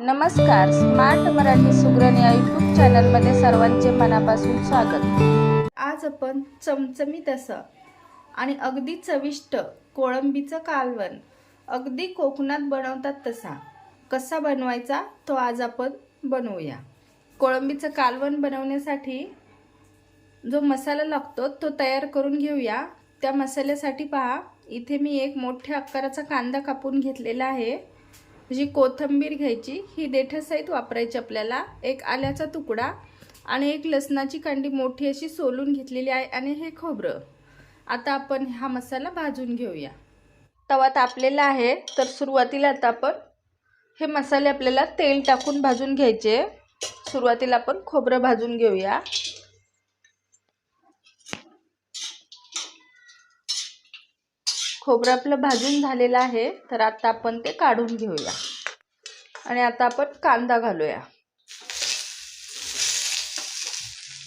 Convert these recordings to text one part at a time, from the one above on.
नमस्कार स्मार्ट मराठी सुग्रण या यूट्यूब चॅनलमध्ये सर्वांचे मनापासून स्वागत. आज आपण चमचमीत असं आणि अगदी चविष्ट कोळंबीचं कालवण. अगदी कोकणात बनवतात तसा. कसा बनवायचा तो आज आपण बनवूया. कोळंबीचं कालवण बनवण्यासाठी जो मसाला लागतो तो तयार करून घेऊया. त्या मसाल्यासाठी पहा इथे मी एक मोठ्या आकाराचा कांदा कापून घेतलेला आहे. जी कोथिंबीर घ्यायची ही देठासहित वापरायची आपल्याला. एक आल्याचा तुकडा आणि एक लसणाची कांडी मोठी अशी सोलून घेतलेली आहे आणि हे खोबरं. आता आपण हा मसाला भाजून घेऊया. तवा तापलेला आहे तर सुरुवातीला आता आपण हे मसाले आपल्याला तेल टाकून भाजून घ्यायचे. सुरुवातीला आपण खोबरं भाजून घेऊया. खोबरं आपलं भाजून झालेलं आहे तर आता आपण ते काढून घेऊया. आणि आता आपण कांदा घालूया.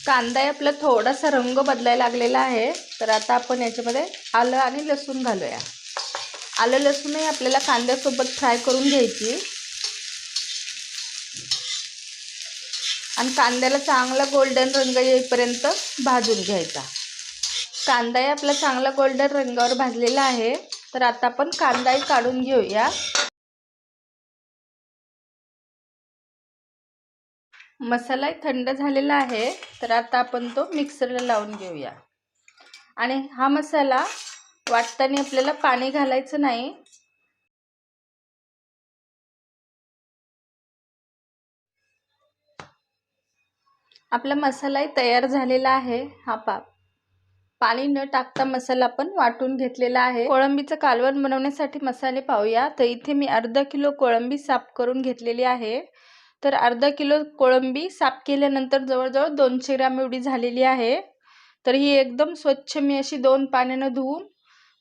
कांदा आपला थोडासा रंग बदलायला लागलेला आहे. तर आता आपण याच्यामध्ये आलं आणि लसूण घालूया. आलं लसूणही आपल्याला कांद्यासोबत फ्राय करून घ्यायची. आणि कांद्याला चांगला गोल्डन रंग येईपर्यंत भाजून घ्यायचा. कांदाही आपला चांगला गोल्डन रंगावर भाजलेला आहे. तर आता आपण कांदाही काढून घेऊया. मसालाही थंड झालेला आहे तर आता आपण तो मिक्सरला लावून घेऊया. आणि हा मसाला वाटताना आपल्याला पाणी घालायचं नाही. आपला मसालाही तयार झालेला आहे हा पाप पाणी न टाकता मसाला आपण वाटून घेतलेला आहे. कोळंबीचं कालवण बनवण्यासाठी मसाले पाहूया. तर इथे मी अर्धा किलो कोळंबी साफ करून घेतलेली आहे. तर अर्धा किलो कोळंबी साफ केल्यानंतर जवळजवळ दोनशे ग्रॅम एवढी झालेली आहे. तर ही एकदम स्वच्छ मी अशी दोन पाण्यानं धुवून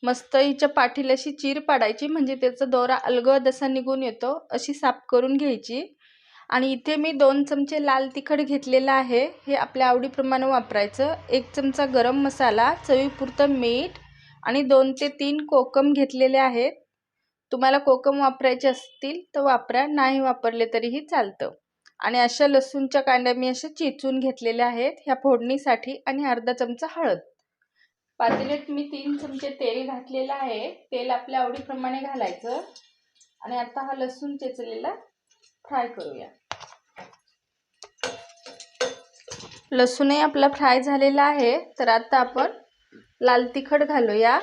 मस्त हिच्या पाठीला अशी चीर पाडायची म्हणजे त्याचा दोरा अलगद असा निघून येतो अशी साफ करून घ्यायची. आणि इथे मी दोन चमचे लाल तिखट घेतलेलं आहे हे आपल्या आवडीप्रमाणे वापरायचं. एक चमचा गरम मसाला चवीपुरतं मीठ आणि दोन ते तीन कोकम घेतलेले आहेत. तुम्हाला कोकम वापरायचे असतील तर वापरा नाही वापरले तरीही चालतं. आणि अशा लसूणच्या कांड्या मी अशा चिचून घेतलेल्या आहेत ह्या फोडणीसाठी आणि अर्धा चमचा हळद. पातेल्यात मी तीन चमचे तेल घातलेलं आहे. तेल आपल्या आवडीप्रमाणे घालायचं. आणि आता हा लसूण चेचलेला फ्राय करूया. लसूणही आपला फ्राय झालेला आहे. तर आता आपण लाल तिखट घालूया.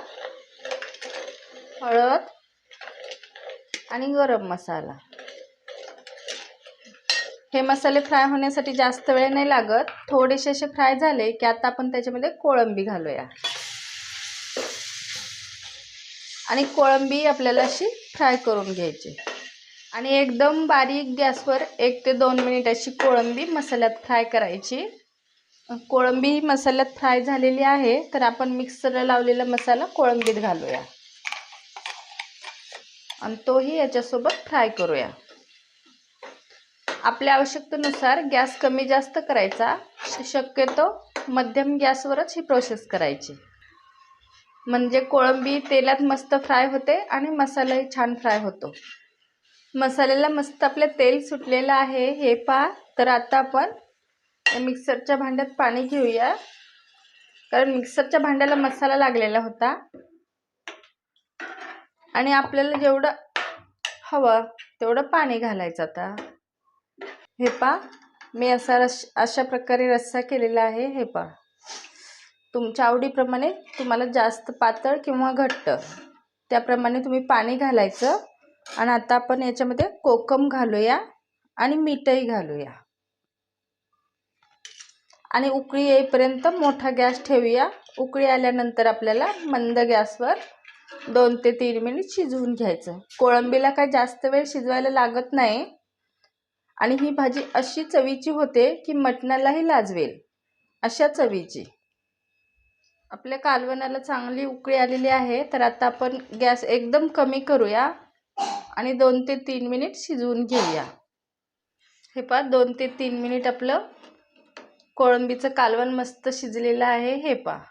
हळद. आणि गरम मसाला. हे मसाले फ्राय होण्यासाठी जास्त वेळ नाही लागत. थोडेसे असे फ्राय झाले की आता आपण त्याच्यामध्ये कोळंबी घालूया. आणि कोळंबी आपल्याला अशी फ्राय करून घ्यायची. आणि एकदम बारीक गॅसवर एक ते दोन मिनिट अशी कोळंबी मसाल्यात फ्राय करायची. कोळंबी मसाल्यात फ्राय झालेली आहे तर आपण मिक्सरला लावलेला मसाला कोळंबीत घालूया. आणि तोही याच्यासोबत फ्राय करूया. आपल्या आवश्यकतेनुसार गॅस कमी जास्त करायचा. शक्यतो मध्यम गॅसवरच ही प्रोसेस करायची. म्हणजे कोळंबी तेलात मस्त फ्राय होते आणि मसालाही छान फ्राय होतो. मसाल्याला मस्त आपलं तेल सुटलेलं आहे हे पहा. तर आता आपण मिक्सरच्या भांड्यात पाणी घेऊया. कारण मिक्सरच्या भांड्याला मसाला लागलेला होता. आणि आपल्याला जेवढं हवं तेवढं पाणी घालायचं आता. हे पा मी असा रस अशा प्रकारे रस्सा केलेला आहे हे पा. तुमच्या आवडीप्रमाणे तुम्हाला जास्त पातळ किंवा घट्ट त्याप्रमाणे तुम्ही पाणी घालायचं. आणि आता आपण याच्यामध्ये कोकम घालूया आणि मीठही घालूया. आणि उकळी येईपर्यंत मोठा गॅस ठेवूया. उकळी आल्यानंतर आपल्याला मंद गॅसवर दोन ते तीन मिनिट शिजवून घ्यायचं. कोळंबीला काय जास्त वेळ शिजवायला लागत नाही. आणि ही भाजी अशी चवीची होते की मटणालाही लाजवेल. अशा चवीची. आपल्या कालवणाला चांगली उकळी आलेली आहे. तर आता आपण गॅस एकदम कमी करूया आणि दोन ते तीन मिनिट शिजवून घेऊया. हे पहा दोन ते तीन मिनिट आपलं कोळंबीचं कालवण मस्त शिजलेलं आहे. हे पहा.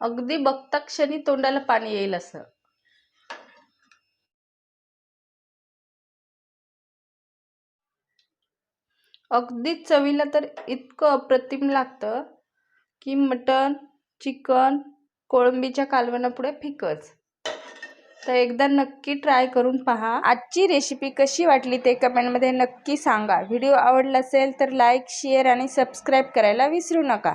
अगदी बघता क्षणी तोंडाला पाणी येईल असं. अगदी चवीला तर इतकं अप्रतिम लागतं की मटण चिकन कोळंबीच्या कालवणापुढे फिकच. तर एकदा नक्की ट्राय करून पहा. आजची रेसिपी कशी वाटली ते कमेंटमध्ये नक्की सांगा. व्हिडिओ आवडला असेल तर लाईक शेअर आणि सबस्क्राईब करायला विसरू नका.